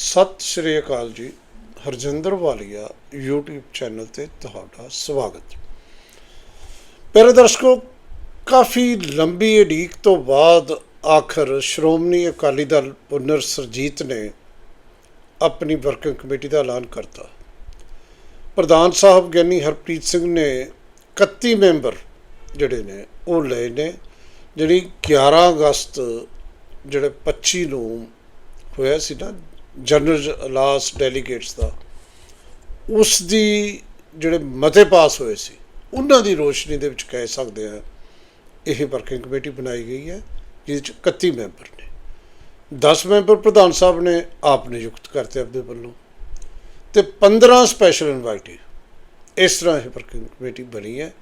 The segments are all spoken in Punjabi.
ਸਤਿ ਸ਼੍ਰੀ ਅਕਾਲ ਜੀ। ਹਰਜਿੰਦਰ ਵਾਲੀਆ, YouTube ਚੈਨਲ ਤੇ ਤੁਹਾਡਾ ਸਵਾਗਤ। ਪਿਆਰੇ ਦਰਸ਼ਕੋ, ਕਾਫੀ ਲੰਬੀ ਉਡੀਕ ਤੋਂ ਬਾਅਦ ਆਖਰ ਸ਼੍ਰੋਮਣੀ ਅਕਾਲੀ ਦਲ ਪੁਨਰ ਸਰਜੀਤ ਨੇ ਆਪਣੀ ਵਰਕਿੰਗ ਕਮੇਟੀ ਦਾ ਐਲਾਨ ਕਰਤਾ। ਪ੍ਰਧਾਨ ਸਾਹਿਬ ਗਿਆਨੀ ਹਰਪ੍ਰੀਤ ਸਿੰਘ ਨੇ 31 ਮੈਂਬਰ ਜਿਹੜੇ ਨੇ, ਉਹ ਲਏ ਨੇ, ਜਿਹੜੀ 11 ਅਗਸਤ ਜਿਹੜੇ 25 ਨੂੰ ਹੋਇਆ ਸੀ ਨਾ ਜਨਰਲ ਲਾਸ ਡੈਲੀਗੇਟਸ ਦਾ ਉਸ ਦੀ ਜਿਹੜੇ ਮਤੇ ਪਾਸ ਹੋਏ ਸੀ, ਉਹਨਾਂ ਦੀ ਰੋਸ਼ਨੀ ਦੇ ਵਿੱਚ ਕਹਿ ਸਕਦੇ ਆ ਇਹ ਵਰਕਿੰਗ ਕਮੇਟੀ ਬਣਾਈ ਗਈ ਹੈ, ਜਿਹਦੇ ਚ 31 ਮੈਂਬਰ ਨੇ। 10 ਮੈਂਬਰ ਪ੍ਰਧਾਨ ਸਾਹਿਬ ਨੇ ਆਪ ਨਿਯੁਕਤ ਕਰਤੇ ਆਪਣੇ ਵੱਲੋਂ, ਤੇ 15 ਸਪੈਸ਼ਲ ਇਨਵਾਈਟੀ ਇਸ ਤਰ੍ਹਾਂ ਇਹ ਵਰਕਿੰਗ ਕਮੇਟੀ ਬਣੀ ਹੈ।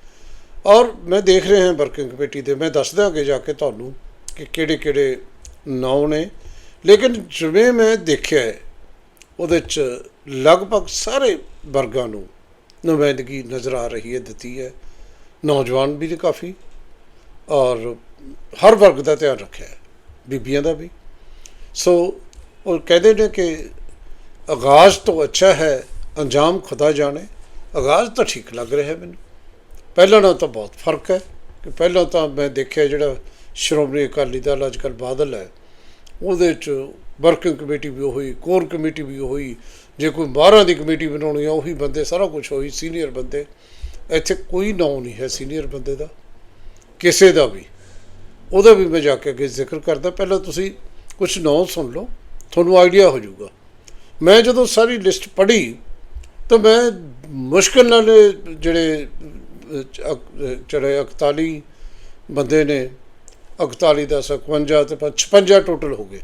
ਔਰ ਮੈਂ ਦੇਖ ਰਿਹਾ ਹਾਂ ਵਰਕਿੰਗ ਕਮੇਟੀ ਦੇ, ਮੈਂ ਦੱਸ ਦਾਂਗੇ ਜਾ ਕੇ ਤੁਹਾਨੂੰ ਕਿ ਕਿਹੜੇ ਕਿਹੜੇ ਨਾਂ ਨੇ ਲੇਕਿਨ ਜਿਵੇਂ ਮੈਂ ਦੇਖਿਆ ਉਹਦੇ ਚ ਲਗਭਗ ਸਾਰੇ ਵਰਗਾਂ ਨੂੰ ਨੁਮਾਇੰਦਗੀ ਨਜ਼ਰ ਆ ਰਹੀ ਹੈ, ਦਿੱਤੀ ਹੈ। ਨੌਜਵਾਨ ਵੀ ਨੇ ਕਾਫੀ, ਔਰ ਹਰ ਵਰਗ ਦਾ ਧਿਆਨ ਰੱਖਿਆ ਬੀਬੀਆਂ ਦਾ ਵੀ। ਸੋ, ਉਹ ਕਹਿੰਦੇ ਨੇ ਕਿ ਆਗਾਜ਼ ਤੋਂ ਅੱਛਾ ਹੈ, ਅੰਜਾਮ ਖੁਦਾ ਜਾਣੇ। ਆਗਾਜ਼ ਤਾਂ ਠੀਕ ਲੱਗ ਰਿਹਾ ਮੈਨੂੰ। ਪਹਿਲਾਂ ਨਾਲੋਂ ਤਾਂ ਬਹੁਤ ਫ਼ਰਕ ਹੈ, ਕਿ ਪਹਿਲਾਂ ਤਾਂ ਮੈਂ ਦੇਖਿਆ ਜਿਹੜਾ ਸ਼੍ਰੋਮਣੀ ਅਕਾਲੀ ਦਲ ਅੱਜ ਕੱਲ੍ਹ ਬਾਦਲ ਹੈ ਉਹਦੇ ਚ ਵਰਕਿੰਗ ਕਮੇਟੀ ਵੀ ਉਹੀ ਕੋਰ ਕਮੇਟੀ ਵੀ ਉਹੀ ਜੇ ਕੋਈ ਬਾਹਰਾਂ ਦੀ ਕਮੇਟੀ ਬਣਾਉਣੀ ਆ ਉਹੀ ਬੰਦੇ ਸਾਰਾ ਕੁਝ ਹੋਈ ਸੀਨੀਅਰ ਬੰਦੇ। ਇੱਥੇ ਕੋਈ ਨਾਂ ਨਹੀਂ ਹੈ ਸੀਨੀਅਰ ਬੰਦੇ ਦਾ ਕਿਸੇ ਦਾ ਵੀ। ਉਹਦਾ ਵੀ ਮੈਂ ਜਾ ਕੇ ਅੱਗੇ ਜ਼ਿਕਰ ਕਰਦਾ ਪਹਿਲਾਂ ਤੁਸੀਂ ਕੁਝ ਨਾਂ ਸੁਣ ਲਓ ਤੁਹਾਨੂੰ ਆਈਡੀਆ ਹੋ ਜਾਊਗਾ। ਮੈਂ ਜਦੋਂ ਸਾਰੀ ਲਿਸਟ ਪੜ੍ਹੀ ਤਾਂ ਮੈਂ ਮੁਸ਼ਕਲ ਨਾਲ ਜਿਹੜੇ ਅਹ, ਜਿਹੜੇ 41 ਬੰਦੇ ਨੇ 41 ਦਾ 51 ਤੇ 56 ਟੋਟਲ ਹੋ ਗਏ।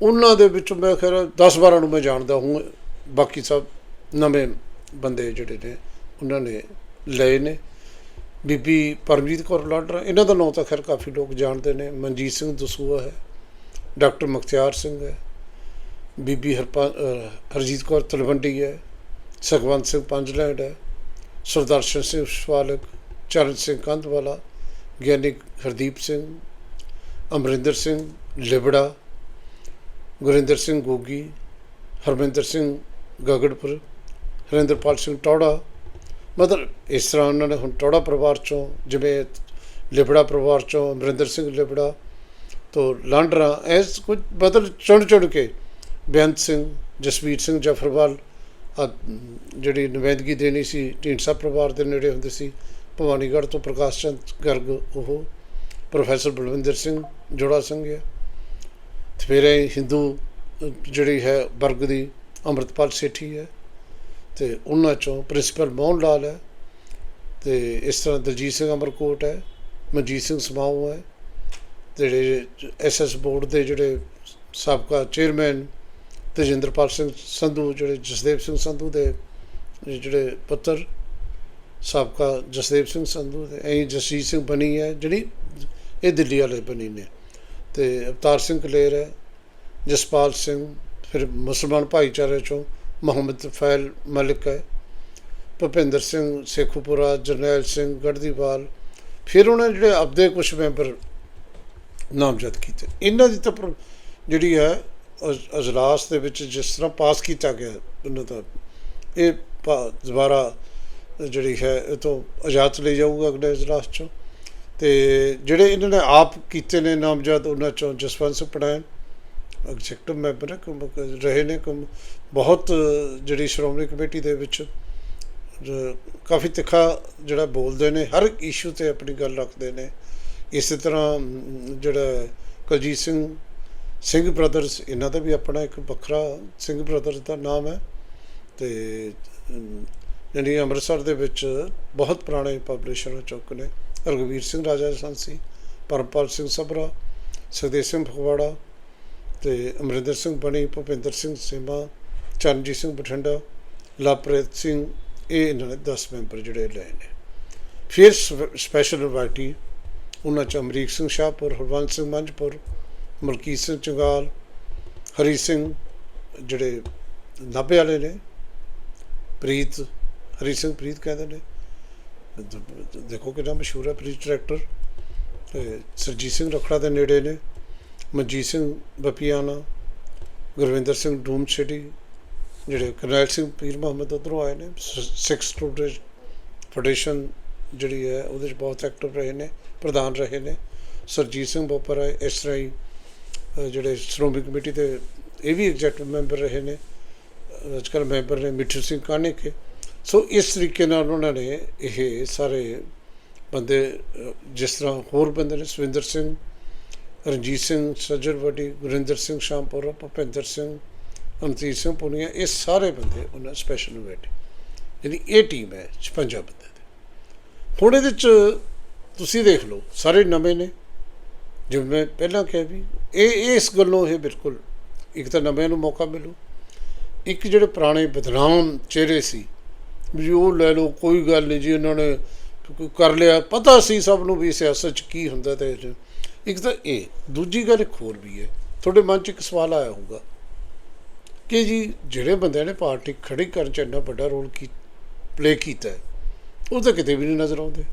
ਉਹਨਾਂ ਦੇ ਵਿੱਚੋਂ ਮੈਂ ਖੈਰ 10 12 ਨੂੰ ਮੈਂ ਜਾਣਦਾ ਹੂੰ, ਬਾਕੀ ਸਭ ਨਵੇਂ ਬੰਦੇ ਜਿਹੜੇ ਨੇ, ਉਹਨਾਂ ਨੇ ਲਏ ਨੇ। ਬੀਬੀ ਪਰਮਜੀਤ ਕੌਰ ਲਾਡਰਾ, ਇਹਨਾਂ ਦਾ ਨਾਮ ਤਾਂ ਖੈਰ ਕਾਫੀ ਲੋਕ ਜਾਣਦੇ ਨੇ। ਮਨਜੀਤ ਸਿੰਘ ਦਸੂਆ ਹੈ, ਡਾਕਟਰ ਮੁਖਤਿਆਰ ਸਿੰਘ ਹੈ, ਬੀਬੀ ਹਰਪਾ ਹਰਜੀਤ ਕੌਰ ਤਲਵੰਡੀ ਹੈ, ਸੁਖਵੰਤ ਸਿੰਘ ਪੰਜਲੈਂਡ ਹੈ, ਸੁਰਦਰਸ਼ਨ ਸਿੰਘ ਸ਼ਵਾਲਕ, ਚਰਨ ਸਿੰਘ ਕੰਧਵਾਲਾ, ਗਿਆਨੀ ਹਰਦੀਪ ਸਿੰਘ ਅਮਰਿੰਦਰ ਸਿੰਘ ਲਿਬੜਾ, ਗੁਰਿੰਦਰ ਸਿੰਘ ਗੋਗੀ, ਹਰਮਿੰਦਰ ਸਿੰਘ ਗਗੜਪੁਰ, ਹਰਿੰਦਰਪਾਲ ਸਿੰਘ ਟੌੜਾ। ਮਤਲਬ ਇਸ ਤਰ੍ਹਾਂ ਉਹਨਾਂ ਨੇ ਹੁਣ ਟੌੜਾ ਪਰਿਵਾਰ ਚੋਂ ਜਿਵੇਂ ਲਿਬੜਾ ਪਰਿਵਾਰ ਚੋਂ ਅਮਰਿੰਦਰ ਸਿੰਘ ਲਿਬੜਾ ਤੋਂ ਲਾਂਡਰਾ ਐਸ ਕੁਝ ਬਦਲ ਚੁਣ ਚੁਣ ਕੇ ਬੇਅੰਤ ਸਿੰਘ, ਜਸਵੀਰ ਸਿੰਘ ਜਫਰਵਾਲ ਜਿਹੜੀ ਨੁਮਾਇੰਦਗੀ ਦੇਣੀ ਸੀ ਢੀਂਡਸਾ ਪਰਿਵਾਰ ਦੇ ਨੇੜੇ ਹੁੰਦੇ ਸੀ, ਭਵਾਨੀਗੜ੍ਹ ਤੋਂ ਪ੍ਰਕਾਸ਼ ਚੰਦ ਗਰਗ, ਉਹ ਪ੍ਰੋਫੈਸਰ ਬਲਵਿੰਦਰ ਸਿੰਘ ਜੋੜਾ ਸਿੰਘ ਹੈ। ਤੇ ਫਿਰ ਇਹ ਹਿੰਦੂ ਜਿਹੜੀ ਹੈ ਵਰਗ ਦੀ ਅੰਮ੍ਰਿਤਪਾਲ ਸੇਠੀ ਹੈ। ਤੇ ਉਹਨਾਂ ਚੋਂ ਪ੍ਰਿੰਸੀਪਲ ਮੋਹਨ ਲਾਲ ਹੈ। ਤੇ ਇਸ ਤਰ੍ਹਾਂ ਦਲਜੀਤ ਸਿੰਘ ਅਮਰਕੋਟ ਹੈ, ਮਨਜੀਤ ਸਿੰਘ ਸਮਾਉ ਹੈ। ਤੇ ਜਿਹੜੇ ਐਸਐਸ ਬੋਰਡ ਦੇ ਜਿਹੜੇ ਸਾਬਕਾ ਚੇਅਰਮੈਨ ਤੇਜਿੰਦਰਪਾਲ ਸਿੰਘ ਸੰਧੂ, ਜਿਹੜੇ ਜਸਦੇਵ ਸਿੰਘ ਸੰਧੂ ਦੇ ਜਿਹੜੇ ਪੁੱਤਰ, ਸਾਬਕਾ ਜਸਦੇਵ ਸਿੰਘ ਸੰਧੂ ਦੇ ਐਂ ਜਸਜੀਤ ਸਿੰਘ ਬਣੀ ਹੈ, ਜਿਹੜੀ ਇਹ ਦਿੱਲੀ ਵਾਲੇ ਬਣੀ ਨੇ। ਤੇ ਅਵਤਾਰ ਸਿੰਘ ਕਲੇਰ ਹੈ, ਜਸਪਾਲ ਸਿੰਘ, ਫਿਰ ਮੁਸਲਮਾਨ ਭਾਈਚਾਰੇ ਚੋਂ ਮੁਹੰਮਦ ਫੈਲ ਮਲਿਕ ਹੈ, ਭੁਪਿੰਦਰ ਸਿੰਘ ਸੇਖੂਪੁਰਾ, ਜਰਨੈਲ ਸਿੰਘ ਗੜਦੀਵਾਲ, ਫਿਰ ਉਹਨਾਂ ਜਿਹੜੇ ਆਪਦੇ ਕੁਝ ਮੈਂਬਰ ਨਾਮਜ਼ਦ ਕੀਤੇ। ਇਹਨਾਂ ਦੀ ਤਾਂ ਜਿਹੜੀ ਹੈ, ਅਜ- ਅਜਲਾਸ ਦੇ ਵਿੱਚ ਜਿਸ ਤਰ੍ਹਾਂ ਪਾਸ ਕੀਤਾ ਗਿਆ ਉਹਨਾਂ ਦਾ, ਇਹ ਪਾ- ਦੁਬਾਰਾ ਜਿਹੜੀ ਹੈ, ਇਹ ਤੋਂ ਇਜਾਜ਼ਤ ਲਈ ਜਾਊਗਾ ਅਗਲੇ ਇਜਲਾਸ ਚੋਂ। ਤੇ ਜਿਹੜੇ ਇਹਨਾਂ ਨੇ ਆਪ ਕੀਤੇ ਨੇ ਨਾਮਜ਼ਦ ਉਹਨਾਂ ਚੋਂ ਜਸਵੰਤ ਸਿੰਘ ਪੜਾਇਨ ਐਗਜ਼ੈਕਟਿਵ ਮੈਂਬਰ ਹੈ ਕੰਮ- ਰਹੇ ਨੇ ਕੰਮ ਬਹੁਤ ਜਿਹੜੀ ਸ਼੍ਰੋਮਣੀ ਕਮੇਟੀ ਦੇ ਵਿੱਚ ਕਾਫੀ ਤਿੱਖਾ ਜਿਹੜਾ ਬੋਲਦੇ ਨੇ ਹਰ ਇਸ਼ੂ ਤੇ ਆਪਣੀ ਗੱਲ ਰੱਖਦੇ ਨੇ। ਇਸੇ ਤਰ੍ਹਾਂ ਜਿਹੜਾ ਕੁਲਜੀਤ ਸਿੰਘ ਸਿੰਘ ਬ੍ਰਦਰਸ ਇਹਨਾਂ ਦਾ ਵੀ ਆਪਣਾ ਇੱਕ ਵੱਖਰਾ ਸਿੰਘ ਬ੍ਰਦਰਸ ਦਾ ਨਾਮ ਹੈ। ਤੇ ਅਮ, ਜਿਹੜੀ ਅੰਮ੍ਰਿਤਸਰ ਦੇ ਵਿੱਚ ਬਹੁਤ ਪੁਰਾਣੇ ਪਬਲਿਸ਼ਰ ਚੁੱਕ ਨੇ। ਰਘਵੀਰ ਸਿੰਘ ਰਾਜਾ ਸੰਸੀ ਪਰਮਪਾਲ ਸਿੰਘ ਸਭਰਾ, ਸੁਖਦੇਵ ਸਿੰਘ ਫਗਵਾੜਾ ਤੇ ਅਮਰਿੰਦਰ ਸਿੰਘ ਬਣੀ, ਭੁਪਿੰਦਰ ਸਿੰਘ ਸੇਮਾ, ਚਰਨਜੀਤ ਸਿੰਘ ਬਠਿੰਡਾ, ਲਵਪ੍ਰੀਤ ਸਿੰਘ, ਇਹ ਇਹਨਾਂ ਨੇ 10 ਮੈਂਬਰ ਜਿਹੜੇ ਲਏ ਨੇ। ਫਿਰ ਸਪੈਸ਼ਲ ਪਾਰਟੀ ਉਹਨਾਂ ਚ ਅਮਰੀਕ ਸਿੰਘ ਸ਼ਾਹਪੁਰ ਹਰਵੰਤ ਸਿੰਘ ਮੰਝਪੁਰ, ਮਲਕੀਤ ਸਿੰਘ ਚੰਗਾਲ, ਹਰੀ ਸਿੰਘ ਜਿਹੜੇ ਨਾਭੇ ਵਾਲੇ ਨੇ, ਪ੍ਰੀਤ, ਹਰੀ ਸਿੰਘ ਪ੍ਰੀਤ ਕਹਿੰਦੇ ਨੇ। ਦੇਖੋ ਕਿੰਨਾ ਮਸ਼ਹੂਰ ਹੈ ਪ੍ਰੀਤ ਡਾਇਰੈਕਟਰ। ਤੇ ਸਰਜੀਤ ਸਿੰਘ ਰਖੜਾ ਦੇ ਨੇੜੇ ਨੇ, ਮਨਜੀਤ ਸਿੰਘ ਬਪੀਆਨਾ ਗੁਰਵਿੰਦਰ ਸਿੰਘ ਡੂਮ ਸਿਟੀ ਜਿਹੜੇ ਕਰਨੈਲ ਸਿੰਘ ਪੀਰ ਮੁਹੰਮਦ ਉੱਧਰੋਂ ਆਏ ਨੇ। ਸਿਕਸ ਸਟੂਡੈਂਟ ਫੈਡਰੇਸ਼ਨ ਜਿਹੜੀ ਹੈ ਉਹਦੇ ਵਿੱਚ ਬਹੁਤ ਐਕਟਿਵ ਰਹੇ ਨੇ, ਪ੍ਰਧਾਨ ਰਹੇ ਨੇ। ਸਰਜੀਤ ਸਿੰਘ ਬੋਪਰ ਹੈ, ਇਸ ਤਰ੍ਹਾਂ ਹੀ ਜਿਹੜੇ ਸ਼੍ਰੋਮਣੀ ਕਮੇਟੀ ਦੇ ਇਹ ਵੀ ਐਗਜ਼ੈਕਟਿਵ ਮੈਂਬਰ ਰਹੇ ਨੇ। ਅੱਜ ਕੱਲ੍ਹ ਮੈਂਬਰ ਨੇ ਮਿੱਠੂ ਸਿੰਘ ਕਾਨੇਕੇ। ਸੋ ਇਸ ਤਰੀਕੇ ਨਾਲ ਉਹਨਾਂ ਨੇ ਇਹ ਸਾਰੇ ਬੰਦੇ ਜਿਸ ਤਰ੍ਹਾਂ ਹੋਰ ਬੰਦੇ ਨੇ, ਸਵਿੰਦਰ ਸਿੰਘ, ਰਣਜੀਤ ਸਿੰਘ, ਸੱਜਣ ਵੱਡੀ, ਗੁਰਿੰਦਰ ਸਿੰਘ ਸ਼ਾਮਪੁਰਾ ਭੁਪਿੰਦਰ ਸਿੰਘ ਅਮਰਜੀਤ ਸਿੰਘ ਪੁਨੀਆ, ਇਹ ਸਾਰੇ ਬੰਦੇ ਉਹਨਾਂ ਸਪੈਸ਼ਲ ਇਨਵਾਈਟ ਯਾਨੀ ਇਹ ਟੀਮ ਹੈ 56 ਬੰਦੇ ਦੀ। ਹੁਣ ਇਹਦੇ ਚ ਤੁਸੀਂ ਦੇਖ ਲਓ, ਸਾਰੇ ਨਵੇਂ ਨੇ। ਜਿਵੇਂ ਮੈਂ ਪਹਿਲਾਂ ਕਿਹਾ ਵੀ ਇਹ ਇਸ ਗੱਲੋਂ ਇਹ ਬਿਲਕੁਲ ਇੱਕ ਤਾਂ ਨਵਿਆਂ ਨੂੰ ਮੌਕਾ ਮਿਲੂ। ਇੱਕ ਜਿਹੜੇ ਪੁਰਾਣੇ ਬਦਨਾਮ ਚਿਹਰੇ ਸੀ ਵੀ ਉਹ ਲੈ ਲਓ, ਕੋਈ ਗੱਲ ਨਹੀਂ ਜੀ ਉਹਨਾਂ ਨੇ ਕੋਈ ਕਰ ਲਿਆ। ਪਤਾ ਸੀ ਸਭ ਨੂੰ ਵੀ ਸਿਆਸਤ 'ਚ ਕੀ ਹੁੰਦਾ ਤੇ ਇੱਕ ਤਾਂ ਇਹ, ਦੂਜੀ ਗੱਲ ਇੱਕ ਹੋਰ ਵੀ ਹੈ। ਤੁਹਾਡੇ ਮਨ 'ਚ ਇੱਕ ਸਵਾਲ ਆਇਆ ਹੋਊਗਾ ਕਿ ਜੀ ਜਿਹੜੇ ਬੰਦਿਆਂ ਨੇ ਪਾਰਟੀ ਖੜੀ ਕਰਨ 'ਚ ਇੰਨਾ ਵੱਡਾ ਰੋਲ ਕੀ ਪਲੇ ਕੀਤਾ ਉਹ ਤਾਂ ਕਿਤੇ ਵੀ ਨਹੀਂ ਨਜ਼ਰ ਆਉਂਦੇ।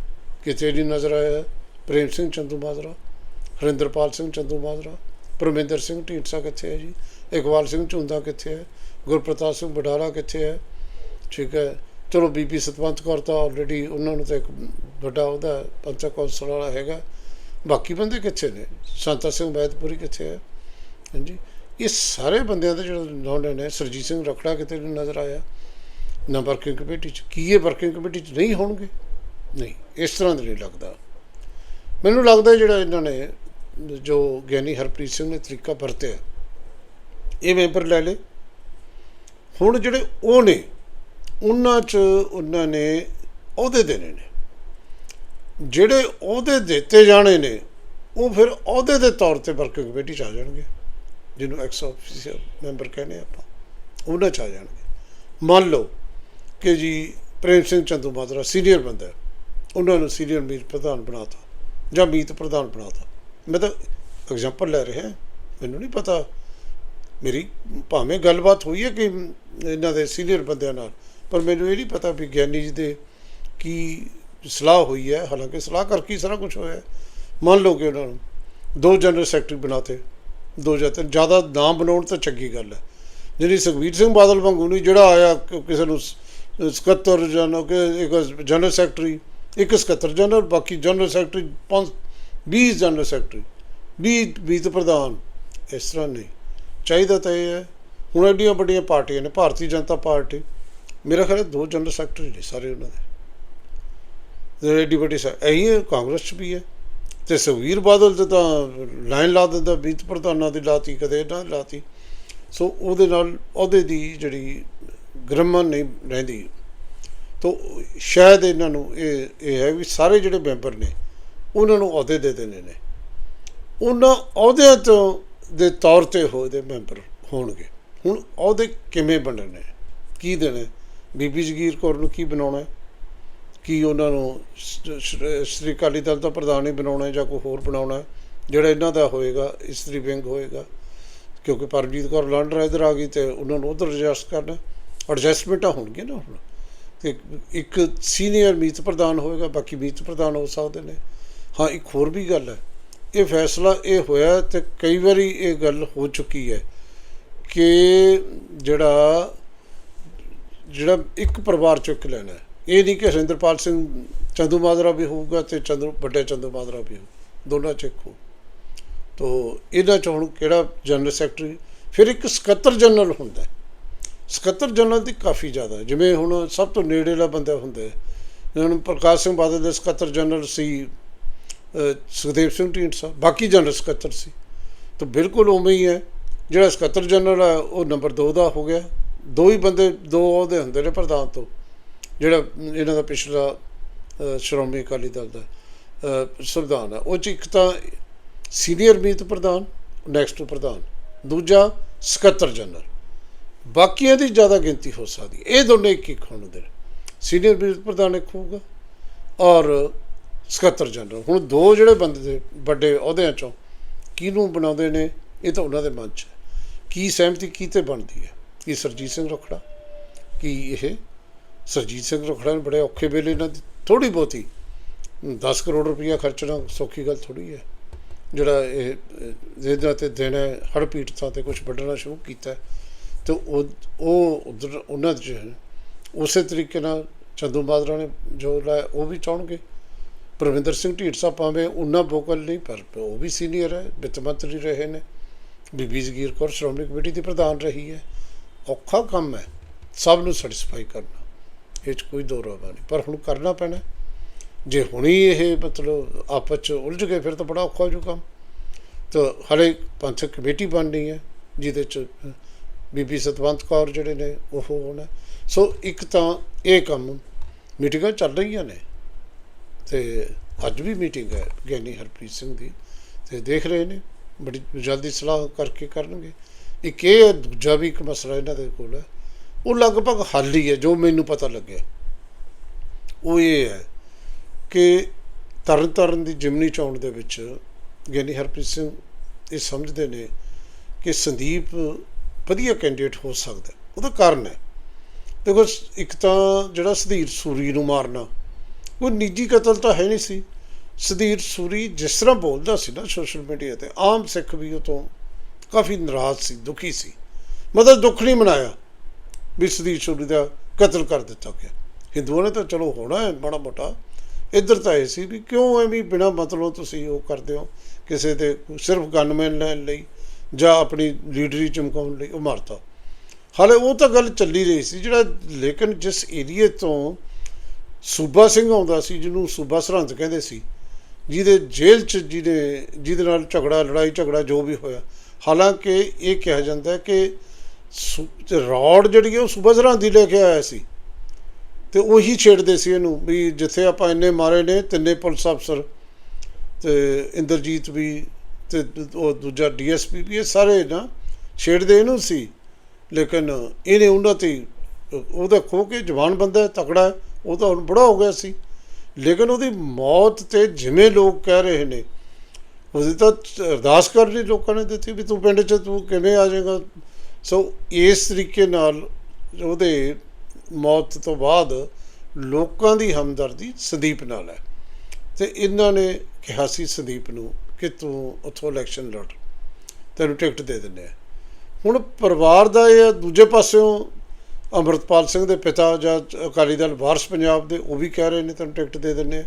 ਕਿਤੇ ਨਹੀਂ ਨਜ਼ਰ ਆਇਆ ਪ੍ਰੇਮ ਸਿੰਘ ਚੰਦੂ ਮਾਜਰਾ, ਹਰਿੰਦਰਪਾਲ ਸਿੰਘ ਚੰਦੂ ਮਾਜਰਾ, ਪਰਮਿੰਦਰ ਸਿੰਘ ਢੀਂਡਸਾ ਕਿੱਥੇ ਹੈ ਜੀ? ਇਕਬਾਲ ਸਿੰਘ ਝੁੰਦਾ ਕਿੱਥੇ ਹੈ? ਗੁਰਪ੍ਰਤਾਪ ਸਿੰਘ ਬਡਾਲਾ ਕਿੱਥੇ ਹੈ? ਠੀਕ ਹੈ। ਚਲੋ ਬੀਬੀ ਸਤਵੰਤ ਕੌਰ ਤਾਂ ਆਲਰੇਡੀ ਉਹਨਾਂ ਨੂੰ ਤਾਂ ਇੱਕ ਵੱਡਾ ਉਹਦਾ ਪੰਚਾ ਕੌਂਸਲ ਵਾਲਾ ਹੈਗਾ। ਬਾਕੀ ਬੰਦੇ ਕਿੱਥੇ ਨੇ? ਸੰਤਾ ਸਿੰਘ ਬੈਦਪੁਰੀ ਕਿੱਥੇ ਹੈ? ਹਾਂਜੀ। ਇਹ ਸਾਰੇ ਬੰਦਿਆਂ ਦੇ ਜਿਹੜੇ ਨਾਮ ਨੇ, ਸਰਜੀਤ ਸਿੰਘ ਰਖੜਾ ਕਿਤੇ ਨਹੀਂ ਨਜ਼ਰ ਆਇਆ? ਨਾ ਵਰਕਿੰਗ ਕਮੇਟੀ ਚ। ਕੀ ਇਹ ਵਰਕਿੰਗ ਕਮੇਟੀ ਚ ਨਹੀਂ ਹੋਣਗੇ? ਨਹੀਂ। ਇਸ ਤਰ੍ਹਾਂ ਦੇ ਨਹੀਂ ਲੱਗਦਾ। ਮੈਨੂੰ ਲੱਗਦਾ ਜਿਹੜਾ ਇਹਨਾਂ ਨੇ ਜੋ ਗਿਆਨੀ ਹਰਪ੍ਰੀਤ ਸਿੰਘ ਨੇ ਤਰੀਕਾ ਵਰਤਿਆ, ਇਹ ਮੈਂਬਰ ਲੈ ਲੇ ਹੁਣ ਜਿਹੜੇ ਉਹ ਨੇ ਉਹਨਾਂ ਚ ਉਹਨਾਂ ਨੇ ਅਹੁਦੇ ਦੇਣੇ ਨੇ। ਜਿਹੜੇ ਅਹੁਦੇ ਦਿੱਤੇ ਜਾਣੇ ਨੇ, ਉਹ ਫਿਰ ਅਹੁਦੇ ਦੇ ਤੌਰ ਤੇ ਵਰਕਿੰਗ ਕਮੇਟੀ ਚ ਆ ਜਾਣਗੇ, ਜਿਹਨੂੰ ਐਕਸ ਆਫੀਸਰ ਮੈਂਬਰ ਕਹਿੰਦੇ ਆਪਾਂ। ਉਹਨਾਂ ਚ ਆ ਜਾਣਗੇ। ਮੰਨ ਲਓ ਕਿ ਜੀ ਪ੍ਰੇਮ ਸਿੰਘ ਚੰਦੂ ਮਾਜਰਾ ਸੀਨੀਅਰ ਬੰਦਾ ਉਹਨਾਂ ਨੂੰ ਸੀਨੀਅਰ ਮੀਤ ਪ੍ਰਧਾਨ ਬਣਾਤਾ, ਜਾਂ ਮੀਤ ਪ੍ਰਧਾਨ ਬਣਾਤਾ। ਮੈਂ ਤਾਂ ਐਗਜ਼ਾਮਪਲ ਲੈ ਰਿਹਾ, ਮੈਨੂੰ ਨਹੀਂ ਪਤਾ। ਮੇਰੀ ਭਾਵੇਂ ਗੱਲਬਾਤ ਹੋਈ ਹੈ ਕਿ ਇਹਨਾਂ ਦੇ ਸੀਨੀਅਰ ਬੰਦਿਆਂ ਨਾਲ। ਪਰ ਮੈਨੂੰ ਇਹ ਨਹੀਂ ਪਤਾ ਵੀ ਗਿਆਨੀ ਜੀ ਦੇ ਕੀ ਸਲਾਹ ਹੋਈ ਹੈ। ਹਾਲਾਂਕਿ ਸਲਾਹ ਕਰਕੇ ਸਾਰਾ ਕੁਝ ਹੋਇਆ ਮੰਨ ਲਓ ਕਿ ਉਹਨਾਂ ਨੂੰ ਦੋ ਜਨਰਲ ਸੈਕਟਰੀ ਬਣਾਤੇ। ਦੋ ਜਾਂ ਤਿੰਨ, ਜ਼ਿਆਦਾ ਨਾਮ ਬਣਾਉਣ ਤਾਂ ਚੰਗੀ ਗੱਲ ਹੈ। ਜਿਹੜੀ ਸੁਖਬੀਰ ਸਿੰਘ ਬਾਦਲ ਵਾਂਗੂ ਨਹੀਂ, ਜਿਹੜਾ ਆਇਆ ਕਿਸੇ ਨੂੰ ਸ- ਸਕੱਤਰ ਜਨਰਲ ਕਿ ਇੱਕ ਜਨਰਲ ਸੈਕਟਰੀ, ਇੱਕ ਸਕੱਤਰ ਜਨਰਲ, ਬਾਕੀ ਜਨਰਲ ਸੈਕਟਰੀ ਪੰਜ 20 ਜਨਰਲ ਸੈਕਟਰੀ 20 ਵੀਤ ਪ੍ਰਧਾਨ, ਇਸ ਤਰ੍ਹਾਂ ਨਹੀਂ। ਚਾਹੀਦਾ ਤਾਂ ਇਹ ਹੈ। ਹੁਣ ਐਡੀਆਂ ਵੱਡੀਆਂ ਪਾਰਟੀਆਂ ਨੇ, ਭਾਰਤੀ ਜਨਤਾ ਪਾਰਟੀ। ਮੇਰਾ ਖਿਆਲ ਦੋ ਜਨਰਲ ਸੈਕਟਰੀ ਨੇ ਸਾਰੇ ਉਹਨਾਂ ਦੇ। ਜਿਹੜੇ ਐਡੀ ਵੱਡੀ ਸੈ- ਇਹੀ ਹੈ, ਕਾਂਗਰਸ 'ਚ ਵੀ ਹੈ। ਤੇ ਸੁਖਬੀਰ ਬਾਦਲ ਤੇ ਤਾਂ ਲਾਈਨ ਲਾ ਦਿੰਦਾ, ਬੀਤ ਪ੍ਰਧਾਨਾਂ ਦੀ ਲਾਤੀ, ਕਦੇ ਇਹਨਾਂ ਦੀ ਲਾਤੀ। ਸੋ ਉਹਦੇ ਨਾਲ ਉਹਦੇ ਦੀ ਜਿਹੜੀ ਗ੍ਰਮਨ ਨਹੀਂ ਰਹਿੰਦੀ। ਤੋ ਸ਼ਾਇਦ ਇਹਨਾਂ ਨੂੰ ਇਹ ਇਹ ਹੈ ਵੀ ਸਾਰੇ ਜਿਹੜੇ ਮੈਂਬਰ ਨੇ, ਉਹਨਾਂ ਨੂੰ ਅਹੁਦੇ ਦੇ ਦੇਣੇ ਨੇ। ਉਹਨਾਂ ਅਹੁਦਿਆਂ ਤੋਂ ਦੇ ਤੌਰ ਤੇ ਹੋਏ ਮੈਂਬਰ ਹੋਣਗੇ। ਹੁਣ ਅਹੁਦੇ ਕਿਵੇਂ ਬਣਨੇ? ਕੀ ਦੇਣੇ? ਬੀਬੀ ਜਗੀਰ ਕੌਰ ਨੂੰ ਕੀ ਬਣਾਉਣਾ ਕੀ ਉਹਨਾਂ ਨੂੰ ਸ੍ਰੀ ਅਕਾਲੀ ਦਲ ਦਾ ਪ੍ਰਧਾਨ ਹੀ ਬਣਾਉਣਾ ਜਾਂ ਕੋਈ ਹੋਰ ਬਣਾਉਣਾ ਜਿਹੜਾ ਇਹਨਾਂ ਦਾ ਹੋਏਗਾ ਇਸਤਰੀ ਵਿੰਗ ਹੋਏਗਾ। ਕਿਉਂਕਿ ਪਰਮਜੀਤ ਕੌਰ ਲੰਡਰ ਇੱਧਰ ਆ ਗਈ ਤੇ ਉਹਨਾਂ ਨੂੰ ਉਧਰ ਐਡਜਸਟ ਕਰਨਾ ਐਡਜਸਟਮੈਂਟਾਂ ਹੋਣਗੀਆਂ ਨਾ ਹੁਣ। ਤੇ ਇੱਕ ਸੀਨੀਅਰ ਮੀਤ ਪ੍ਰਧਾਨ ਹੋਏਗਾ, ਬਾਕੀ ਮੀਤ ਪ੍ਰਧਾਨ ਹੋ ਸਕਦੇ ਨੇ। ਹਾਂ, ਇੱਕ ਹੋਰ ਵੀ ਗੱਲ ਹੈ। ਇਹ ਫੈਸਲਾ ਇਹ ਹੋਇਆ ਤੇ ਕਈ ਵਾਰੀ ਇਹ ਗੱਲ ਹੋ ਚੁੱਕੀ ਹੈ ਕਿ ਜਿਹੜਾ ਜਿਹੜਾ ਇੱਕ ਪਰਿਵਾਰ ਚੋਂ ਇੱਕ ਲੈਣਾ ਇਹ ਨਹੀਂ ਕਿ ਹਰਿੰਦਰਪਾਲ ਸਿੰਘ ਚੰਦੂ ਮਾਜਰਾ ਵੀ ਹੋਊਗਾ ਤੇ ਚੰਦੂ, ਵੱਡੇ ਚੰਦੂ ਮਾਜਰਾ ਵੀ ਹੋਊ। ਦੋਨਾਂ ਚ ਇੱਕ ਹੋ ਤੋ ਇਹਨਾਂ ਚ ਹੁਣ ਕਿਹੜਾ ਜਨਰਲ ਸੈਕਟਰੀ? ਫਿਰ ਇੱਕ ਸਕੱਤਰ ਜਨਰਲ ਹੁੰਦਾ ਸਕੱਤਰ ਜਨਰਲ ਦੀ ਕਾਫੀ ਜ਼ਿਆਦਾ ਜਿਵੇਂ ਹੁਣ ਸਭ ਤੋਂ ਨੇੜੇਲਾ ਬੰਦਾ ਹੁੰਦਾ ਹੈ। ਹੁਣ ਪ੍ਰਕਾਸ਼ ਸਿੰਘ ਬਾਦਲ ਦੇ ਸਕੱਤਰ ਜਨਰਲ ਸੀ ਸੁਖਦੇਵ ਸਿੰਘ ਢੀਂਡਸਾ ਬਾਕੀ ਜਨਰਲ ਸਕੱਤਰ ਸੀ। ਤਾਂ ਬਿਲਕੁਲ ਉਵੇਂ ਹੀ ਹੈ। ਜਿਹੜਾ ਸਕੱਤਰ ਜਨਰਲ ਹੈ, ਉਹ ਨੰਬਰ 2 ਦਾ ਹੋ ਗਿਆ। ਦੋ ਹੀ ਬੰਦੇ, ਦੋ ਉਹਦੇ ਹੁੰਦੇ ਨੇ ਪ੍ਰਧਾਨ ਤੋਂ, ਜਿਹੜਾ ਇਹਨਾਂ ਦਾ ਪਿਛਲਾ ਸ਼੍ਰੋਮਣੀ ਅਕਾਲੀ ਦਲ ਦਾ ਸੰਵਿਧਾਨ ਹੈ। ਉਹ ਚ ਇੱਕ ਤਾਂ ਸੀਨੀਅਰ ਮੀਤ ਪ੍ਰਧਾਨ ਨੈਕਸਟ ਪ੍ਰਧਾਨ, ਦੂਜਾ ਸਕੱਤਰ ਜਨਰਲ। ਬਾਕੀਆਂ ਦੀ ਜ਼ਿਆਦਾ ਗਿਣਤੀ ਹੋ ਸਕਦੀ ਇਹ ਦੋਨੇ ਇੱਕ ਇੱਕ ਹੋਣਗੇ ਸੀਨੀਅਰ ਮੀਤ ਪ੍ਰਧਾਨ ਇੱਕ ਹੋਊਗਾ ਔਰ ਸਕੱਤਰ ਜਨਰਲ। ਹੁਣ ਦੋ ਜਿਹੜੇ ਬੰਦੇ ਦੇ ਵੱਡੇ ਅਹੁਦਿਆਂ ਚੋਂ ਕਿਹਨੂੰ ਬਣਾਉਂਦੇ ਨੇ, ਇਹ ਤਾਂ ਉਹਨਾਂ ਦੇ ਮਨ 'ਚ ਹੈ। ਕੀ ਸਹਿਮਤੀ ਕੀਤੇ ਬਣਦੀ ਹੈ? ਕਿ ਸਰਜੀਤ ਸਿੰਘ ਰਖੜਾ? ਕਿ ਇਹ ਸਰਜੀਤ ਸਿੰਘ ਰਖੜਾ ਨੇ ਬੜੇ ਔਖੇ ਵੇਲੇ ਇਹਨਾਂ ਦੀ ਥੋੜੀ ਬਹੁਤੀ 10 ਕਰੋੜ ਰੁਪਈਆ ਖਰਚਣਾ ਸੌਖੀ ਗੱਲ ਥੋੜੀ ਹੈ। ਜਿਹੜਾ ਇਹ ਅਹ, ਜਿਹਦਾ ਤੇ ਦਿਨ ਹੈ ਹੜ੍ਹ ਪੀੜਤਾਂ ਤੇ ਕੁਝ ਵੱਢਣਾ ਸ਼ੁਰੂ ਕੀਤਾ ਹੈ। ਤੇ ਉਹ ਉਹ ਉਧਰ ਉਹਨਾਂ ਚ ਉਸੇ ਤਰੀਕੇ ਨਾਲ ਚੰਦੂ ਮਾਜਰਾ ਨੇ ਜੋ ਲਾਇਆ ਉਹ ਵੀ ਚਾਹਣਗੇ। ਪ੍ਰਵਿੰਦਰ ਸਿੰਘ ਢੀਂਡਸਾ ਭਾਵੇਂ ਉਹਨਾਂ ਵੋਕਲ ਨਹੀਂ ਪਰ ਉਹ ਵੀ ਸੀਨੀਅਰ ਹੈ ਵਿੱਤ ਮੰਤਰੀ ਰਹੇ ਨੇ। ਬੀਬੀ ਜਗੀਰ ਕੌਰ ਸ਼੍ਰੋਮਣੀ ਕਮੇਟੀ ਦੀ ਪ੍ਰਧਾਨ ਰਹੀ ਹੈ। ਔਖਾ ਕੰਮ ਹੈ, ਸਭ ਨੂੰ ਸੈਟੀਸਫਾਈ ਕਰਨਾ। ਇਹ 'ਚ ਕੋਈ ਦੋ ਰਾਹ ਨਹੀਂ। ਪਰ ਹੁਣ ਕਰਨਾ ਪੈਣਾ ਜੇ ਹੁਣੀ ਇਹ ਮਤਲਬ ਆਪਸ ਚ ਉਲਝ ਗਏ, ਫਿਰ ਤਾਂ ਬੜਾ ਔਖਾ ਹੋ ਜੂ ਕੰਮ। ਤਾਂ ਹਲੇ ਪੰਥਕ ਕਮੇਟੀ ਬਣਨੀ ਹੈ, ਜਿਹਦੇ ਚ ਬੀਬੀ ਸਤਵੰਤ ਕੌਰ ਜਿਹੜੇ ਨੇ, ਉਹ ਹੋਣਾ। ਸੋ ਇੱਕ ਤਾਂ ਇਹ ਕੰਮ ਮੀਟਿੰਗਾਂ ਚੱਲ ਰਹੀਆਂ ਨੇ। ਤੇ ਅੱਜ ਵੀ ਮੀਟਿੰਗ ਹੈ, ਗਿਆਨੀ ਹਰਪ੍ਰੀਤ ਸਿੰਘ ਦੀ। ਤੇ ਦੇਖ ਰਹੇ ਨੇ, ਬੜੀ ਜਲਦੀ ਸਲਾਹ ਕਰਕੇ ਕਰਨਗੇ। ਇੱਕ ਇਹ ਹੈ, ਦੂਜਾ ਵੀ ਇੱਕ ਮਸਲਾ ਇਹਨਾਂ ਦੇ ਕੋਲ ਹੈ। ਉਹ ਲਗਭਗ ਹੱਲ ਹੀ ਹੈ ਜੋ ਮੈਨੂੰ ਪਤਾ ਲੱਗਿਆ। ਉਹ ਇਹ ਹੈ ਕਿ ਤਰਨ ਤਾਰਨ ਦੀ ਜਿਮਨੀ ਚੋਣ ਦੇ ਵਿੱਚ ਗਿਆਨੀ ਹਰਪ੍ਰੀਤ ਸਿੰਘ ਇਹ ਸਮਝਦੇ ਨੇ ਕਿ ਸੰਦੀਪ ਵਧੀਆ ਕੈਂਡੀਡੇਟ ਹੋ ਸਕਦਾ ਉਹਦਾ ਕਾਰਨ ਹੈ। ਦੇਖੋ ਇੱਕ ਤਾਂ ਜਿਹੜਾ ਸੁਧੀਰ ਸੂਰੀ ਨੂੰ ਮਾਰਨਾ ਉਹ ਨਿੱਜੀ ਕਤਲ ਤਾਂ ਹੈ ਨਹੀਂ ਸੀ। ਸੁਧੀਰ ਸੂਰੀ ਜਿਸ ਤਰ੍ਹਾਂ ਬੋਲਦਾ ਸੀ ਨਾ ਸੋਸ਼ਲ ਮੀਡੀਆ ਤੇ ਆਮ ਸਿੱਖ ਵੀ ਉਹ ਤੋਂ ਕਾਫੀ ਨਾਰਾਜ਼ ਸੀ, ਦੁਖੀ ਸੀ। ਮਤਲਬ ਦੁੱਖ ਨਹੀਂ ਮਨਾਇਆ। ਵੀ ਸਦੀਸ਼ ਸੂਰੀ ਦਾ ਕਤਲ ਕਰ ਦਿੱਤਾ ਗਿਆ। ਹਿੰਦੂਆਂ ਨੇ ਤਾਂ ਚਲੋ ਹੋਣਾ ਹੈ ਬੜਾ ਮੋਟਾ। ਇੱਧਰ ਤਾਂ ਇਹ ਸੀ ਵੀ ਕਿਉਂ ਐਵੇਂ ਬਿਨਾ ਮਤਲਬ ਤੁਸੀਂ ਉਹ ਕਰਦੇ ਹੋ? ਕਿਸੇ ਤੇ ਸਿਰਫ ਗਨਮੈਨ ਲੈਣ ਲਈ ਜਾਂ ਆਪਣੀ ਲੀਡਰੀ ਚਮਕਾਉਣ ਲਈ ਉਹ ਮਾਰਤਾ ਹਾਲੇ ਉਹ ਤਾਂ ਗੱਲ ਚੱਲੀ ਰਹੀ ਸੀ ਜਿਹੜਾ ਲੇਕਿਨ ਜਿਸ ਏਰੀਏ ਤੋਂ ਸੂਬਾ ਸਿੰਘ ਆਉਂਦਾ ਸੀ, ਜਿਹਨੂੰ ਸੂਬਾ ਸਰਹੰਦ ਕਹਿੰਦੇ ਸੀ, ਜਿਹਦੇ ਜੇਲ੍ਹ ਚ ਜਿਹਦੇ ਜਿਹਦੇ ਨਾਲ ਝਗੜਾ, ਲੜਾਈ ਝਗੜਾ ਜੋ ਵੀ ਹੋਇਆ ਹਾਲਾਂਕਿ ਇਹ ਕਿਹਾ ਜਾਂਦਾ ਹੈ ਕਿ ਸੂ- ਰੌਡ ਜਿਹੜੀ ਹੈ ਉਹ ਸੂਬਾ ਸਰਹੰਦ ਲੈ ਕੇ ਆਇਆ ਸੀ। ਤੇ ਉਹੀ ਛੇੜਦੇ ਸੀ ਇਹਨੂੰ ਵੀ ਜਿੱਥੇ ਆਪਾਂ ਇੰਨੇ ਮਾਰੇ ਨੇ ਤਿੰਨੇ ਪੁਲਿਸ ਅਫਸਰ ਤੇ ਇੰਦਰਜੀਤ ਵੀ ਤੇ ਉਹ ਦੂਜਾ ਡੀਐਸਪੀ ਵੀ ਇਹ ਸਾਰੇ ਨਾ ਛੇੜਦੇ ਇਹਨੂੰ ਸੀ। ਲੇਕਿਨ ਇਹਨੇ ਉਹਨਾਂ ਤੇ ਉਹਦਾ ਖੋ ਕੇ ਜਵਾਨ ਬੰਦਾ ਤਕੜਾ ਹੈ, ਉਹ ਤਾਂ ਹੁਣ ਬੜਾ ਹੋ ਗਿਆ ਸੀ। ਲੇਕਿਨ ਉਹਦੀ ਮੌਤ ਤੇ ਜਿਵੇਂ ਲੋਕ ਕਹਿ ਰਹੇ ਨੇ ਉਹਦੀ ਤਾਂ ਅਰਦਾਸ ਕਰ ਲਈ ਲੋਕਾਂ ਨੇ ਦਿੱਤੀ ਵੀ ਤੂੰ ਪਿੰਡ 'ਚ ਤੂੰ ਕਿਵੇਂ ਆ ਜਾਏਗਾ? ਸੋ ਇਸ ਤਰੀਕੇ ਨਾਲ ਉਹਦੇ ਮੌਤ ਤੋਂ ਬਾਅਦ ਲੋਕਾਂ ਦੀ ਹਮਦਰਦੀ ਸੰਦੀਪ ਨਾਲ ਹੈ। ਤੇ ਇਹਨਾਂ ਨੇ ਕਿਹਾ ਸੀ ਸੰਦੀਪ ਨੂੰ ਕਿ ਤੂੰ ਉੱਥੋਂ ਇਲੈਕਸ਼ਨ ਲੜ। ਤੈਨੂੰ ਟਿਕਟ ਦੇ ਦਿੰਦੇ ਆ ਹੁਣ ਪਰਿਵਾਰ ਦਾ ਇਹ ਆ, ਦੂਜੇ ਪਾਸਿਓਂ ਅੰਮ੍ਰਿਤਪਾਲ ਸਿੰਘ ਦੇ ਪਿਤਾ ਜਾਂ ਅਕਾਲੀ ਦਲ ਵਾਰਸ ਪੰਜਾਬ ਦੇ ਉਹ ਵੀ ਕਹਿ ਰਹੇ ਨੇ ਤੈਨੂੰ ਟਿਕਟ ਦੇ ਦਿੰਦੇ ਆ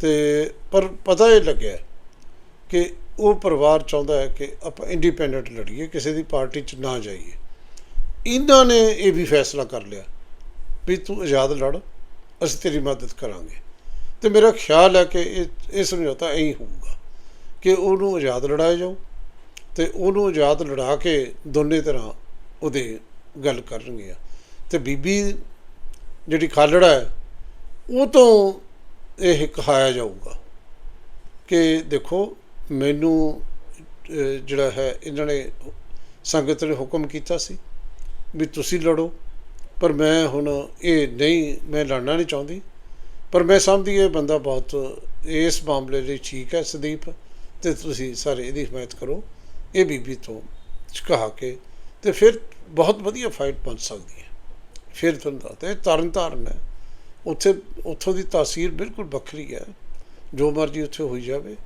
ਤੇ ਪਰ ਪਤਾ ਇਹ ਲੱਗਿਆ ਕਿ ਉਹ ਪਰਿਵਾਰ ਚਾਹੁੰਦਾ ਹੈ ਕਿ ਆਪਾਂ ਇੰਡੀਪੈਂਡੈਂਟ ਲੜੀਏ, ਕਿਸੇ ਦੀ ਪਾਰਟੀ 'ਚ ਨਾ ਜਾਈਏ। ਇਹਨਾਂ ਨੇ ਇਹ ਵੀ ਫੈਸਲਾ ਕਰ ਲਿਆ ਵੀ ਤੂੰ ਆਜ਼ਾਦ ਲੜ, ਅਸੀਂ ਤੇਰੀ ਮਦਦ ਕਰਾਂਗੇ। ਤੇ ਮੇਰਾ ਖਿਆਲ ਹੈ ਕਿ ਇਹ ਇਹ ਸਮਝੌਤਾ ਐਂ ਹੋਊਗਾ ਕਿ ਉਹਨੂੰ ਆਜ਼ਾਦ ਲੜਾਇਆ ਜਾਊ ਤੇ ਉਹਨੂੰ ਆਜ਼ਾਦ ਲੜਾ ਕੇ ਦੋਨੇ ਤਰ੍ਹਾਂ ਉਹਦੇ ਗੱਲ ਕਰਨਗੇ ਤੇ ਬੀਬੀ ਜਿਹੜੀ ਖਾਲੜਾ ਹੈ, ਉਹ ਤੋਂ ਇਹ ਕਹਾਇਆ ਜਾਊਗਾ ਕਿ ਦੇਖੋ ਮੈਨੂੰ ਜਿਹੜਾ ਹੈ, ਇਹਨਾਂ ਨੇ ਸੰਗਤ ਨੇ ਹੁਕਮ ਕੀਤਾ ਸੀ ਵੀ ਤੁਸੀਂ ਲੜੋ, ਪਰ ਮੈਂ ਹੁਣ ਇਹ ਨਹੀਂ, ਮੈਂ ਲੜਨਾ ਨਹੀਂ ਚਾਹੁੰਦੀ। ਪਰ ਮੈਂ ਸਮਝਦੀ ਇਹ ਬੰਦਾ ਬਹੁਤ, ਇਸ ਮਾਮਲੇ ਲਈ ਠੀਕ ਹੈ, ਸੰਦੀਪ, ਤੇ ਤੁਸੀਂ ਸਾਰੇ ਇਹਦੀ ਹਮਾਇਤ ਕਰੋ, ਇਹ ਬੀਬੀ ਤੋਂ ਕਹਾ ਕੇ, ਤੇ ਫਿਰ ਬਹੁਤ ਵਧੀਆ ਫਾਈਟ ਬਣ ਸਕਦੀ ਹੈ। ਫਿਰ ਤੁਹਾਨੂੰ ਦੱਸਦਾ ਇਹ ਤਰਨ ਤਾਰਨ ਹੈ। ਉੱਥੇ, ਉੱਥੋਂ ਦੀ ਤਾਸੀਰ ਬਿਲਕੁਲ ਵੱਖਰੀ ਹੈ। ਜੋ ਮਰਜ਼ੀ ਉੱਥੇ ਹੋਈ ਜਾਵੇ।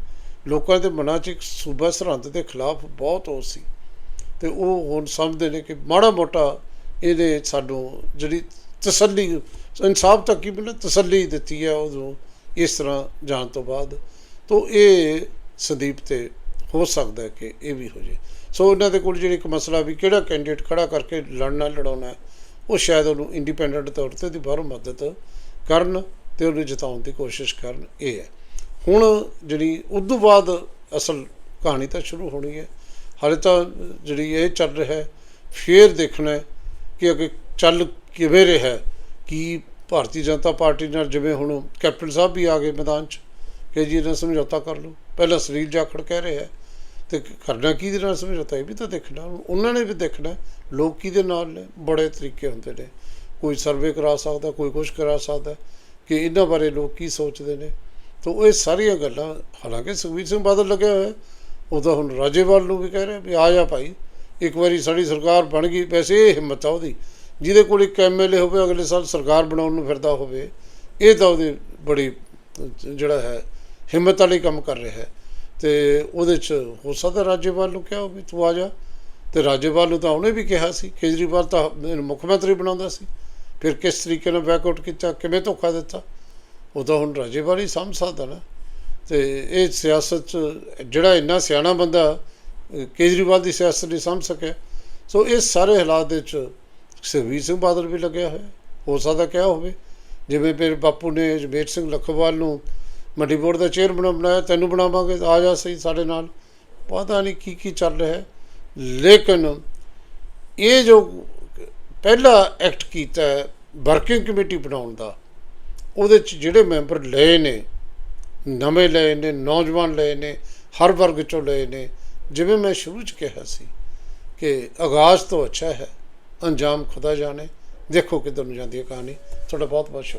ਲੋਕਾਂ ਦੇ ਮਨਾਂ 'ਚ ਇੱਕ ਸੂਬਾ ਸਰਹੰਦ ਦੇ ਖਿਲਾਫ ਬਹੁਤ ਉਹ ਸੀ। ਤੇ ਉਹ ਹੁਣ ਸਮਝਦੇ ਨੇ ਕਿ ਮਾੜਾ ਮੋਟਾ ਇਹਦੇ ਸਾਨੂੰ ਜਿਹੜੀ ਤਸੱਲੀ, ਇਨਸਾਫ ਤੱਕ ਹੀ ਮਿਲੇ ਤਸੱਲੀ ਦਿੱਤੀ ਹੈ ਉਦੋਂ ਇਸ ਤਰ੍ਹਾਂ ਜਾਣ ਤੋਂ ਬਾਅਦ। ਤੋਂ ਇਹ ਸੰਦੀਪ ਤੇ ਹੋ ਸਕਦਾ ਕਿ ਇਹ ਵੀ ਹੋ ਜੇ ਸੋ ਉਹਨਾਂ ਦੇ ਕੋਲ ਜਿਹੜਾ ਇੱਕ ਮਸਲਾ ਵੀ ਕਿਹੜਾ ਕੈਂਡੀਡੇਟ ਖੜਾ ਕਰਕੇ ਲੜਨਾ, ਲੜਾਉਣਾ ਉਹ ਸ਼ਾਇਦ ਉਹਨੂੰ ਇੰਡੀਪੈਂਡੈਂਟ ਤੌਰ ਤੇ ਦੀ ਬਾਹਰੋਂ ਮਦਦ ਕਰਨ ਤੇ ਉਹਨੂੰ ਜਿਤਾਉਣ ਦੀ ਕੋਸ਼ਿਸ਼ ਕਰਨ, ਇਹ ਹੈ। ਹੁਣ ਜਿਹੜੀ ਉਦੋਂ ਬਾਅਦ ਅਸਲ ਕਹਾਣੀ ਤਾਂ ਸ਼ੁਰੂ ਹੋਣੀ ਹੈ। ਹਾਲੇ ਤਾਂ ਜਿਹੜੀ ਇਹ ਚੱਲ ਰਿਹਾ ਹੈ, ਫੇਰ ਦੇਖਣਾ ਹੈ ਕਿ ਅੱਗੇ ਚੱਲ ਕਿਵੇਂ ਰਿਹਾ ਕੀ ਭਾਰਤੀ ਜਨਤਾ ਪਾਰਟੀ ਨਾਲ ਜਿਵੇਂ ਹੁਣ ਕੈਪਟਨ ਸਾਹਿਬ ਵੀ ਆ ਗਏ ਮੈਦਾਨ 'ਚ, ਕਿ ਜੀ ਇਹਨਾਂ ਸਮਝੌਤਾ ਕਰ ਲਓ। ਪਹਿਲਾਂ ਸੁਨੀਲ ਜਾਖੜ ਕਹਿ ਰਿਹਾ ਤੇ ਕਰਨਾ ਕਿਹਦੇ ਨਾਲ ਸਮਝੌਤਾ? ਇਹ ਵੀ ਤਾਂ ਦੇਖਣਾ। ਉਹਨਾਂ ਨੇ ਵੀ ਦੇਖਣਾ ਲੋਕ ਕਿਹਦੇ ਨਾਲ ਨੇ? ਬੜੇ ਤਰੀਕੇ ਹੁੰਦੇ ਨੇ। ਕੋਈ ਸਰਵੇ ਕਰਾ ਸਕਦਾ, ਕੋਈ ਕੁਝ ਕਰਾ ਸਕਦਾ ਕਿ ਇਹਨਾਂ ਬਾਰੇ ਲੋਕ ਕੀ ਸੋਚਦੇ ਨੇ? ਤਾਂ ਇਹ ਸਾਰੀਆਂ ਗੱਲਾਂ, ਹਾਲਾਂਕਿ ਸੁਖਬੀਰ ਸਿੰਘ ਬਾਦਲ ਲੱਗਿਆ ਹੋਇਆ, ਉਹ ਤਾਂ ਹੁਣ ਰਾਜੇਵਾਲ ਨੂੰ ਵੀ ਕਹਿ ਰਿਹਾ ਵੀ ਆ ਜਾ ਭਾਈ, ਇੱਕ ਵਾਰੀ ਸਾਡੀ ਸਰਕਾਰ ਬਣ ਗਈ, ਵੈਸੇ ਇਹ ਹਿੰਮਤ ਆ ਉਹਦੀ, ਜਿਹਦੇ ਕੋਲ ਇੱਕ ਐਮਐਲਏ ਹੋਵੇ, ਅਗਲੇ ਸਾਲ ਸਰਕਾਰ ਬਣਾਉਣ ਨੂੰ ਫਿਰਦਾ ਹੋਵੇ, ਇਹ ਤਾਂ ਉਹਦੀ ਬੜੀ, ਜਿਹੜਾ ਹੈ, ਹਿੰਮਤ ਵਾਲੀ ਕੰਮ ਕਰ ਰਿਹਾ ਹੈ। ਤੇ ਉਹਦੇ ਚ ਹੋ ਸਕਦਾ ਰਾਜੇਵਾਲ ਨੂੰ ਕਿਹਾ ਹੋਵੇ, ਤੂੰ ਆ ਜਾ। ਤੇ ਰਾਜੇਵਾਲ ਨੂੰ ਤਾਂ ਉਹਨੇ ਵੀ ਕਿਹਾ ਸੀ, ਕੇਜਰੀਵਾਲ ਤਾਂ ਮੁੱਖ ਮੰਤਰੀ ਬਣਾਉਂਦਾ ਸੀ। ਫਿਰ ਕਿਸ ਤਰੀਕੇ ਨਾਲ ਬੈਕਆਊਟ ਕੀਤਾ, ਕਿਵੇਂ ਧੋਖਾ ਦਿੱਤਾ? ਉਹ ਤਾਂ ਹੁਣ ਰਾਜੇਵਾਲ ਹੀ ਸਮਝ ਸਕਦਾ ਨਾ। ਤੇ ਇਹ ਸਿਆਸਤ ਚ ਜਿਹੜਾ ਇੰਨਾ ਸਿਆਣਾ ਬੰਦਾ ਕੇਜਰੀਵਾਲ ਦੀ ਸਿਆਸਤ ਨਹੀਂ ਸਮਝ ਸਕਿਆ। ਸੋ ਇਹ ਸਾਰੇ ਹਾਲਾਤ ਦੇ ਵਿੱਚ ਸੁਖਬੀਰ ਸਿੰਘ ਬਾਦਲ ਵੀ ਲੱਗਿਆ ਹੋਇਆ। ਹੋ ਸਕਦਾ ਕਿਹਾ ਹੋਵੇ। ਜਿਵੇਂ ਮੇਰੇ ਬਾਪੂ ਨੇ ਜਮੇਰ ਸਿੰਘ ਲਖਵਾਲ ਨੂੰ ਮੰਡੀ ਬੋਰਡ ਦਾ ਚੇਅਰਮੈਨ ਬਣਾਇਆ, ਤੈਨੂੰ ਬਣਾਵਾਂਗੇ, ਆ ਜਾ ਸਹੀ ਸਾਡੇ ਨਾਲ। ਪਤਾ ਨਹੀਂ ਕੀ ਕੀ ਚੱਲ ਰਿਹਾ ਹੈ। ਲੇਕਿਨ ਇਹ ਜੋ ਪਹਿਲਾ ਐਕਟ ਕੀਤਾ ਵਰਕਿੰਗ ਕਮੇਟੀ ਬਣਾਉਣ ਦਾ ਉਹਦੇ ਚ ਜਿਹੜੇ ਮੈਂਬਰ ਲਏ ਨੇ, ਨਵੇਂ ਲਏ ਨੇ, ਨੌਜਵਾਨ ਲਏ ਨੇ, ਹਰ ਵਰਗ ਚੋਂ ਲਏ ਨੇ, ਜਿਵੇਂ ਮੈਂ ਸ਼ੁਰੂ ਚ ਕਿਹਾ ਸੀ ਕਿ ਆਗਾਜ਼ ਤੋਂ ਅੱਛਾ ਹੈ, ਅੰਜਾਮ ਖੁਦਾ ਜਾਣੇ, ਦੇਖੋ ਕਿੱਧਰ ਨੂੰ ਜਾਂਦੀ ਹੈ ਕਹਾਣੀ। ਤੁਹਾਡਾ ਬਹੁਤ ਬਹੁਤ ਸ਼ੁਕਰੀਆ।